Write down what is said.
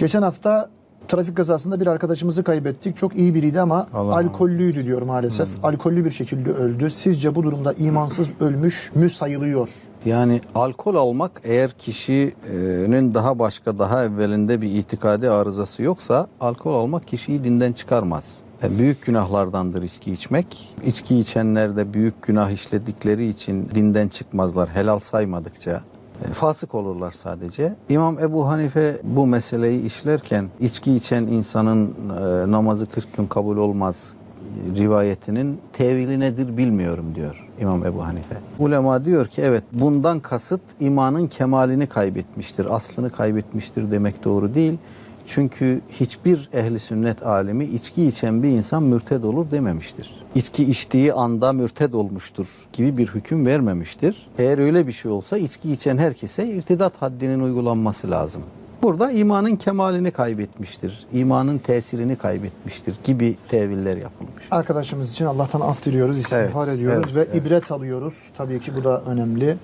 Geçen hafta trafik kazasında bir arkadaşımızı kaybettik. Çok iyi biriydi ama Allah alkollüydü diyor maalesef. Alkollü bir şekilde öldü. Sizce bu durumda imansız ölmüş mü sayılıyor? Yani alkol almak eğer kişinin daha başka daha evvelinde bir itikadi arızası yoksa alkol almak kişiyi dinden çıkarmaz. E, Büyük günahlardandır içki içmek. İçki içenler de büyük günah işledikleri için dinden çıkmazlar helal saymadıkça. E, Fasık olurlar sadece. İmam Ebu Hanife bu meseleyi işlerken içki içen insanın e, namazı 40 gün kabul olmaz rivayetinin tevili nedir bilmiyorum diyor İmam Ebu Hanife. Ulema diyor ki evet bundan kasıt imanın kemalini kaybetmiştir, aslını kaybetmiştir demek doğru değil. Çünkü hiçbir ehli sünnet alimi içki içen bir insan mürted olur dememiştir. İçki içtiği anda mürted olmuştur gibi bir hüküm vermemiştir. Eğer öyle bir şey olsa içki içen herkese irtidat haddinin uygulanması lazım. Burada imanın kemalini kaybetmiştir, imanın tesirini kaybetmiştir gibi teviller yapılmış. Arkadaşımız için Allah'tan af diliyoruz, istiğfar Evet, ediyoruz evet, ve ibret alıyoruz. Tabii ki bu da önemli.